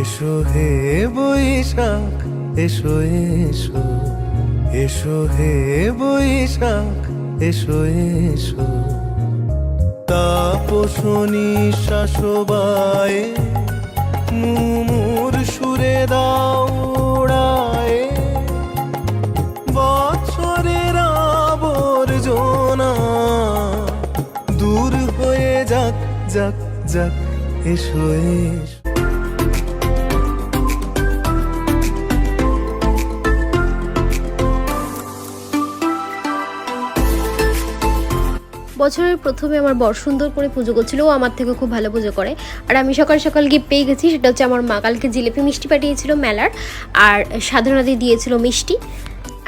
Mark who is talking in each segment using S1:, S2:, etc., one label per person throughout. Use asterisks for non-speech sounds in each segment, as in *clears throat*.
S1: এসো হে বৈশাখ, এসো এসো। এসো হে বৈশাখ, এসো এসো। তাপসনি শাসবায়ে মুমুর সুরে দাও উড়ায়ে বছরের আবর্জনা দূর হয়ে যাক যাক যাক, এসো এসো।
S2: বছরের প্রথমে আমার বর সুন্দর করে পুজো করছিল, ও আমার থেকে খুব ভালো পুজো করে। আর আমি সকাল সকাল গিয়ে পেয়ে গেছি, সেটা হচ্ছে আমার মা কালকে জিলিপি মিষ্টি পাঠিয়েছিল মেলার, আর সাধনাদি দিয়েছিল মিষ্টি।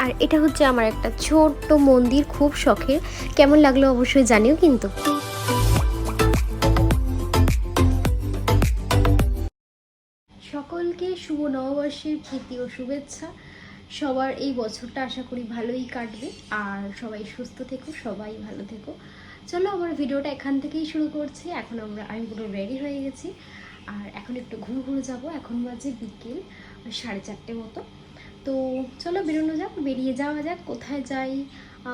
S2: আর এটা হচ্ছে আমার একটা ছোট্ট মন্দির, খুব শখের। কেমন লাগল অবশ্যই জানিও কিন্তু। সকলকে শুভ নববর্ষের প্রীতি ও শুভেচ্ছা। সবার এই বছরটা আশা করি ভালোই কাটবে। আর সবাই সুস্থ থেকো, সবাই ভালো থেকো। চলো, আমার ভিডিওটা এখান থেকেই শুরু করছি। এখন আমরা, আমি পুরো রেডি হয়ে গেছি। আর এখন একটু ঘুরু ঘুরু যাব। এখন বাজে বিকেল সাড়ে চারটে মতো। তো চলো, বেরোনো যাক, বেরিয়ে যাওয়া যাক, কোথায় যাই।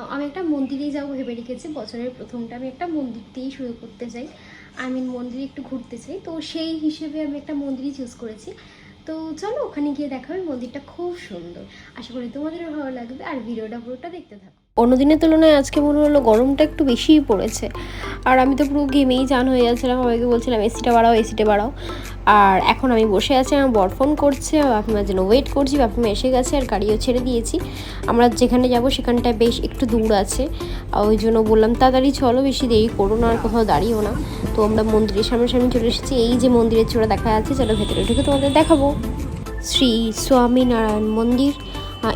S2: আমি একটা মন্দিরেই যাব ভেবে রেখেছি। বছরের প্রথমটা আমি একটা মন্দির দিয়েই শুরু করতে চাই। আমি মন্দিরে একটু ঘুরতে চাই। তো সেই হিসেবে আমি একটা মন্দিরই চুজ করেছি। তো চলো ওখানে গিয়ে দেখা হবে, মন্দিরটা খুব সুন্দর। আশা করি তোমাদেরও ভালো লাগবে, আর ভিডিওটা পুরোটা দেখতে থাকো। অন্যদিনের তুলনায় আজকে মনে হলো গরমটা একটু বেশিই পড়েছে। আর আমি তো পুরো গেমেই চান হয়ে যাচ্ছিলাম, সবাইকে বলছিলাম এসিটা বাড়াও এসিটা বাড়াও। আর এখন আমি বসে আছি, আমার বর ফোন করছে বাপিমার জন্য ওয়েট করছি বাপিমা এসে গেছে আর গাড়িও ছেড়ে দিয়েছি। আমরা যেখানে যাব সেখানটায় বেশ একটু দূর আছে। ওই জন্য বললাম, তাড়াতাড়ি চলো, বেশি দেরি করো না, আর কোথাও দাঁড়িয়েও না। তো আমরা মন্দিরের সামনাসামনি চলে এসেছি। এই যে মন্দিরের চূড়া দেখা যাচ্ছে, চলো ভেতরে ঢুকে তোমাদের দেখাবো। শ্রী স্বামীনারায়ণ মন্দির।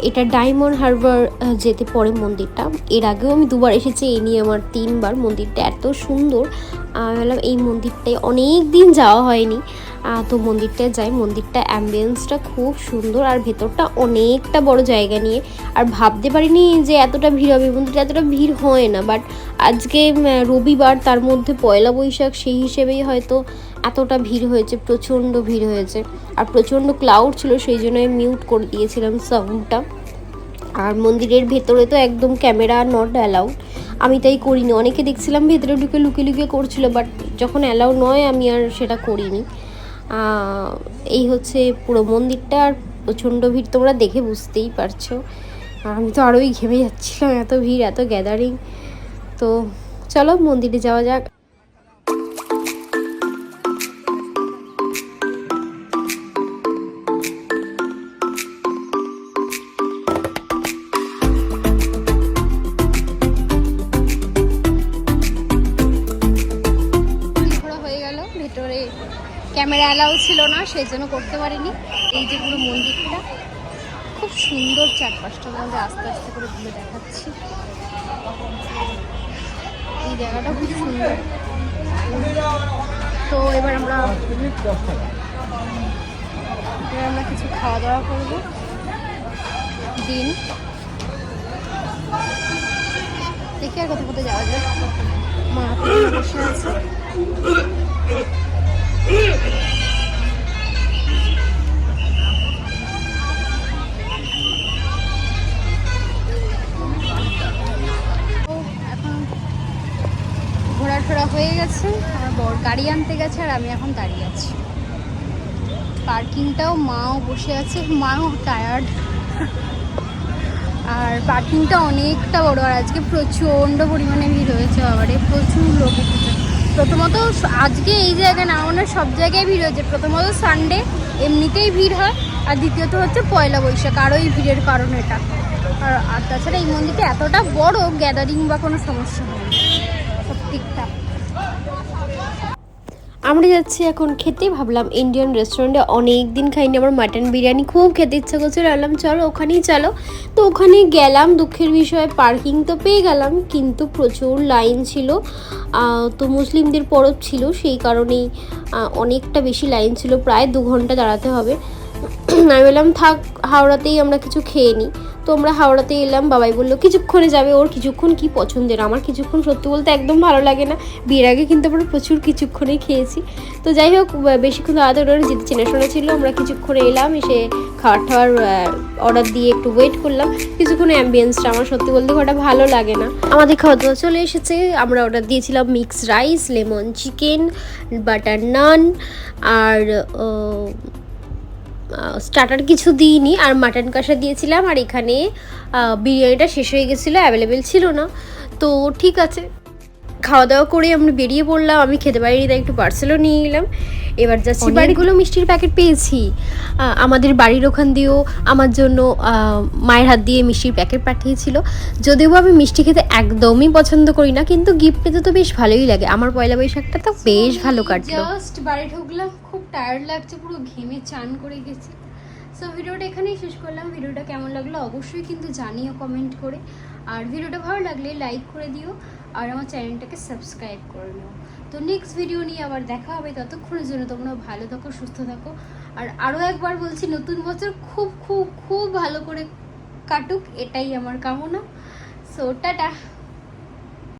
S2: এটা ডায়মন্ড হারবার যেতে পড়ে মন্দিরটা। এর আগেও আমি দুবার এসেছি, এই নিয়ে আমার তিনবার মন্দিরটা এত সুন্দর। আমি ভাবলাম এই মন্দিরটায় অনেক দিন যাওয়া হয়নি। তো মন্দিরটায় যাই, মন্দিরটা অ্যাম্বিয়েন্সটা খুব সুন্দর আর ভেতরটা অনেকটা বড় জায়গা নিয়ে। আর ভাবতে পারিনি যে এতটা ভিড় হবে, মন্দিরটা এতটা ভিড় হয় না বাট আজকে রবিবার, তার মধ্যে পয়লা বৈশাখ, সেই হিসেবেই হয়তো এতটা ভিড় হয়েছে, প্রচণ্ড ভিড় হয়েছে। আর প্রচণ্ড ক্লাউড ছিল, সেই জন্য আমি মিউট করে দিয়েছিলাম সাউন্ডটা আর মন্দিরের ভেতরে তো একদম ক্যামেরা নট অ্যালাউড আমি তাই করিনি। অনেকে দেখছিলাম ভেতরে ঢুকে লুকিয়ে লুকিয়ে করছিল বাট যখন অ্যালাউ নয়, আমি আর সেটা করিনি। এই হচ্ছে পুরো মন্দিরটা আর প্রচণ্ড ভিড়, তোমরা দেখে বুঝতেই পারছ। আর আমি তো আরোই ঘেমে যাচ্ছিলাম, এত ভিড়, এত গ্যাদারিং তো চলো মন্দিরে যাওয়া যাক। ক্যামেরা অ্যালাউ ছিল না, সেই জন্য করতে পারিনি। এই যে পুরো মন্দিরটা, খুব সুন্দর চারপাশটা তোমাদের আস্তে আস্তে করে ঘুরে দেখাচ্ছি। এই জায়গাটা খুব সুন্দর। তো এবার আমরা এবার আমরা কিছু খাওয়া দাওয়া করব। দিন। দেখি আর কোথাও কোথাও যাওয়া যায়। মা বসে আছে। তো এখন ঘোরা টোরা হয়ে গেছে, আমার বর গাড়ি আনতে গেছে আর আমি এখন দাঁড়িয়ে আছি। পার্কিংটাও মাও বসে আছে, মাও টায়ার্ড আর পার্কিংটা অনেকটা বড় আর আজকে প্রচণ্ড পরিমাণে ভিড় হয়েছে, বাবারে, প্রচুর লোক প্রথমত আজকে এই জায়গায় আমার সব জায়গায় ভিড় হয়েছে। প্রথমত সানডে এমনিতেই ভিড় হয়, আর দ্বিতীয়ত হচ্ছে পয়লা বৈশাখ আরও এই ভিড়ের কারণ এটা। আর আর তাছাড়া এই মন্দিরটা এতটা বড় গ্যাদারিং বা কোনো সমস্যা হয় আমরা যাচ্ছি এখন খেতে। ভাবলাম ইন্ডিয়ান রেস্টুরেন্টে অনেক দিন খাইনি, আমার মাটন বিরিয়ানি খুব খেতে ইচ্ছা করছে। ভাবলাম চলো ওখানেই চলো। তো ওখানে গেলাম, দুঃখের বিষয়ে পার্কিং তো পেয়ে গেলাম, কিন্তু প্রচুর লাইন ছিল। তো মুসলিমদের পরব ছিল, সেই কারণেই অনেকটা বেশি লাইন ছিল, প্রায় দু ঘণ্টা দাঁড়াতে হবে। *clears throat* আমি বললাম, থাক, হাওড়াতেই আমরা কিছু খেয়ে নিই তো আমরা হাওড়াতে এলাম, বাবাই বলল, কিছুক্ষণে যাবে ওর, কিছুক্ষণ কি পছন্দের? আমার কিছুক্ষণ সত্যি বলতে একদম ভালো লাগে না। বিয়ের আগে কিন্তু আমরা প্রচুর কিছুক্ষণেই খেয়েছি। তো যাই হোক বেশিক্ষণ আদর ওর যেতে চেনাশোনা ছিল, আমরা কিছুক্ষণে এলাম, এসে খাওয়ার টাওয়ার অর্ডার দিয়ে একটু ওয়েট করলাম। কিছুক্ষণ অ্যাম্বিয়েন্সটা আমার সত্যি বলতে ওটা ভালো লাগে না। আমাদের খাওয়া দাওয়া চলে এসেছে। আমরা অর্ডার দিয়েছিলাম mix rice lemon chicken butter naan আর স্টার্টার কিছু দিইনি, আর মাটন কষা দিয়েছিলাম, আর এখানে বিরিয়ানিটা শেষ হয়ে গেছিল অ্যাভেলেবেল ছিল না। তো ঠিক আছে। খাওয়া দাওয়া করে আমরা বেরিয়ে পড়লাম আমি খেতে পারিনি তাই একটু পার্সেলও নিয়ে গেলাম এবার যাচ্ছি বাড়িগুলো মিষ্টির প্যাকেট পেয়েছি। আমাদের বাড়ির ওখান দিয়েও আমার জন্য মায়ের হাত দিয়ে মিষ্টির প্যাকেট পাঠিয়েছিল। যদিও আমি মিষ্টি খেতে একদমই পছন্দ করি না কিন্তু গিফট পেতে তো বেশ ভালোই লাগে। আমার পয়লা বৈশাখটা তো বেশ ভালো কাটলো। জাস্ট বাড়ি ঢুকলাম খুব টায়ার্ড লাগছে পুরো ঘেমে চান করে গেছি। সো ভিডিওটা এখানেই শেষ করলাম। ভিডিওটা কেমন লাগল অবশ্যই কিন্তু জানিও কমেন্ট করে। আর ভিডিওটা ভালো লাগলে লাইক করে দিও। আর আমার চ্যানেলটাকে সাবস্ক্রাইব করে নিও। তো নেক্সট ভিডিও নিয়ে আবার দেখা হবে। ততক্ষণের জন্য তোমরা ভালো থাকো, সুস্থ থাকো। আর আরও একবার বলছি, নতুন বছর খুব খুব খুব ভালো করে কাটুক, এটাই আমার কামনা। So tata!